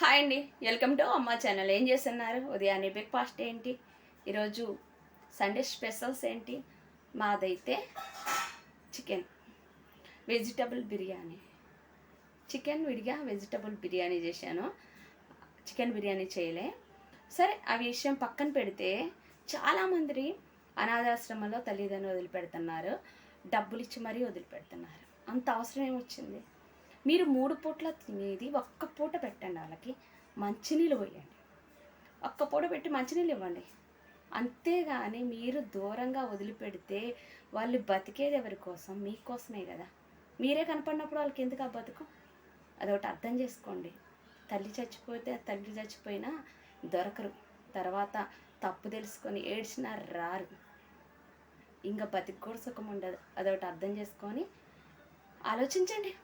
Hi అండి. Welcome to Amma channel. ఏం చేస్తున్నారు? ఉదయాన్నే బ్రేక్ఫాస్ట్ ఏంటి? ఈరోజు సండే స్పెషల్స్ ఏంటి? మాదైతే చికెన్ వెజిటబుల్ బిర్యానీ. చికెన్ విడిగా వెజిటబుల్ బిర్యానీ చేశాను. చికెన్ బిర్యానీ చేయలే. సరే ఆ విషయం పక్కన పెడితే చాలామంది అనాథాశ్రమంలో తల్లిదండ్రులు వదిలిపెడుతున్నారు. డబ్బులు ఇచ్చి మరీ వదిలిపెడుతున్నారు. అంత అవసరం ఏమొచ్చింది? మీరు మూడు పూట్ల తినేది ఒక్క పూట పెట్టండి వాళ్ళకి మంచినీళ్ళు పోయండి. ఒక్క పూట పెట్టి మంచినీళ్ళు ఇవ్వండి. అంతేగాని మీరు దూరంగా వదిలిపెడితే వాళ్ళు బతికేది ఎవరి కోసం? మీకోసమే కదా. మీరే కనపడినప్పుడు వాళ్ళకి ఎందుకు ఆ బతుకు? అదొకటి అర్థం చేసుకోండి. తల్లి చచ్చిపోతే తల్లి చచ్చిపోయినా దొరకరు. తర్వాత తప్పు తెలుసుకొని ఏడ్చినా రారు. ఇంకా బతికి కూడా సుఖం ఉండదు. అదొకటి అర్థం చేసుకొని ఆలోచించండి.